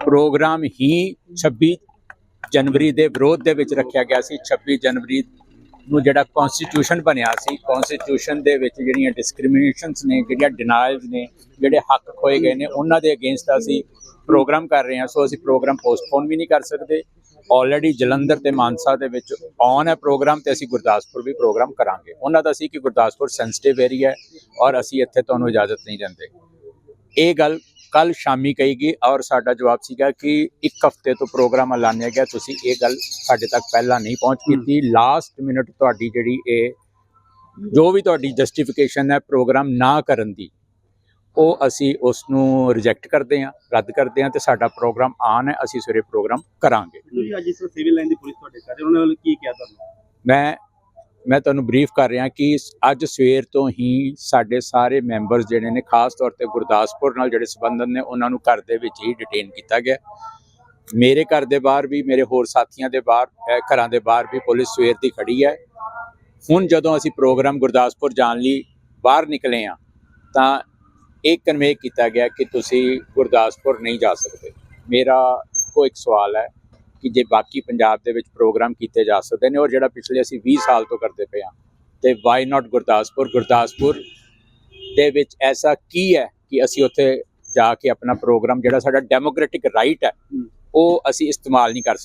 Programme ਹੀ 26 ਜਨਵਰੀ ਦੇ ਵਿਰੋਧ ਦੇ ਵਿੱਚ ਰੱਖਿਆ ਗਿਆ ਸੀ। 26 ਜਨਵਰੀ ਨੂੰ ਜਿਹੜਾ ਕਨਸਟੀਟਿਊਸ਼ਨ ਬਣਿਆ ਸੀ ਕਨਸਟੀਟਿਊਸ਼ਨ ਦੇ ਵਿੱਚ ਜਿਹੜੀਆਂ ਡਿਸਕ੍ਰਿਮੀਨੇਸ਼ਨਸ ਨੇ, ਜਿਹੜੀਆਂ ਡਿਨਾਇਲਸ ਨੇ, ਜਿਹੜੇ ਹੱਕ ਖੋਏ ਗਏ ਨੇ, ਉਹਨਾਂ ਦੇ ਅਗੇਂਸਟ ਅਸੀਂ ਪ੍ਰੋਗਰਾਮ ਕਰ ਰਹੇ ਹਾਂ। ਸੋ ਅਸੀਂ ਪ੍ਰੋਗਰਾਮ ਪੋਸਟਪੋਨ ਵੀ ਨਹੀਂ ਕਰ ਸਕਦੇ। ਆਲਰੇਡੀ ਜਲੰਧਰ ਤੇ ਮਾਨਸਾ ਦੇ ਵਿੱਚ ਔਨ ਹੈ ਪ੍ਰੋਗਰਾਮ ਤੇ ਅਸੀਂ ਗੁਰਦਾਸਪੁਰ ਵੀ ਪ੍ਰੋਗਰਾਮ ਕਰਾਂਗੇ। ਉਹਨਾਂ ਦਾ ਸੀ ਕਿ ਗੁਰਦਾਸਪੁਰ ਸੈਂਸਿਟਿਵ ਏਰੀਆ ਹੈ ਔਰ ਅਸੀਂ ਇੱਥੇ ਤੁਹਾਨੂੰ ਇਜਾਜ਼ਤ ਨਹੀਂ ਦਿੰਦੇ। ਇਹ ਗੱਲ ਕੱਲ ਸ਼ਾਮੀ ਕਹੀ ਗਈ ਔਰ ਸਾਡਾ ਜਵਾਬ ਸੀਗਾ ਕਿ ਇੱਕ ਹਫ਼ਤੇ ਤੋਂ ਪ੍ਰੋਗਰਾਮ ਐਲਾਨਿਆ ਗਿਆ ਤੁਸੀਂ ਇਹ ਗੱਲ ਸਾਡੇ ਤੱਕ ਪਹਿਲਾਂ ਨਹੀਂ ਪਹੁੰਚ ਕੀਤੀ। ਲਾਸਟ ਮਿੰਟ ਤੁਹਾਡੀ ਜਿਹੜੀ ਇਹ ਜੋ ਵੀ ਤੁਹਾਡੀ ਜਸਟੀਫਿਕੇਸ਼ਨ ਹੈ ਪ੍ਰੋਗਰਾਮ ਨਾ ਕਰਨ ਦੀ ਉਹ ਅਸੀਂ ਉਸ ਨੂੰ ਰਿਜੈਕਟ ਕਰਦੇ ਹਾਂ ਰੱਦ ਕਰਦੇ ਹਾਂ ਤੇ ਸਾਡਾ ਪ੍ਰੋਗਰਾਮ ਆਨ ਹੈ ਅਸੀਂ ਸਵੇਰੇ ਪ੍ਰੋਗਰਾਮ ਕਰਾਂਗੇ। ਤੁਸੀਂ ਅੱਜ ਇਸ ਸਿਵਲ ਲਾਈਨ ਦੀ ਪੁਲਿਸ ਤੁਹਾਡੇ ਕਰ ਰਹੇ ਉਹਨਾਂ ਵੱਲ ਕੀ ਕਿਹਾ ਤੁਹਾਨੂੰ? ਮੈਂ ਮੈਂ ਤੁਹਾਨੂੰ ਬਰੀਫ ਕਰ ਰਿਹਾ ਕਿ ਅੱਜ ਸਵੇਰ ਤੋਂ ਹੀ ਸਾਡੇ ਸਾਰੇ ਮੈਂਬਰਸ ਜਿਹੜੇ ਨੇ, ਖਾਸ ਤੌਰ ਤੇ ਗੁਰਦਾਸਪੁਰ ਨਾਲ ਜਿਹੜੇ ਸੰਬੰਧਤ ਨੇ, ਉਹਨਾਂ ਨੂੰ ਘਰ ਦੇ ਵਿੱਚ ਹੀ ਡਿਟੇਨ ਕੀਤਾ ਗਿਆ। ਮੇਰੇ ਘਰ ਦੇ ਬਾਹਰ ਵੀ, ਮੇਰੇ ਹੋਰ ਸਾਥੀਆਂ ਦੇ ਬਾਹਰ ਘਰਾਂ ਦੇ ਬਾਹਰ ਵੀ ਪੁਲਿਸ ਸਵੇਰ ਦੀ ਖੜੀ ਹੈ। ਹੁਣ ਜਦੋਂ ਅਸੀਂ ਪ੍ਰੋਗਰਾਮ ਗੁਰਦਾਸਪੁਰ ਜਾਣ ਲਈ ਬਾਹਰ ਨਿਕਲੇ ਆ ਤਾਂ ਇਹ ਕਨਵੇ ਕੀਤਾ ਗਿਆ ਕਿ ਤੁਸੀਂ ਗੁਰਦਾਸਪੁਰ ਨਹੀਂ ਜਾ ਸਕਦੇ। ਮੇਰਾ ਇੱਕੋ ਇੱਕ ਸਵਾਲ ਹੈ ਕਿ ਜੇ ਬਾਕੀ ਪੰਜਾਬ ਦੇ ਵਿੱਚ ਪ੍ਰੋਗਰਾਮ ਕੀਤੇ ਜਾ ਸਕਦੇ ਨੇ ਔਰ ਜਿਹੜਾ ਪਿਛਲੇ ਅਸੀਂ 20 ਸਾਲ ਤੋਂ ਕਰਦੇ ਪਏ ਹਾਂ ਤੇ ਵਾਈ ਨਾਟ ਗੁਰਦਾਸਪੁਰ? ਗੁਰਦਾਸਪੁਰ ਦੇ ਵਿੱਚ ਐਸਾ ਕੀ ਹੈ ਕਿ ਅਸੀਂ ਉੱਥੇ ਜਾ ਕੇ ਆਪਣਾ ਪ੍ਰੋਗਰਾਮ ਜਿਹੜਾ ਸਾਡਾ ਡੈਮੋਕ੍ਰੈਟਿਕ ਰਾਈਟ ਹੈ ਉਹ ਅਸੀਂ ਇਸਤੇਮਾਲ ਨਹੀਂ ਕਰ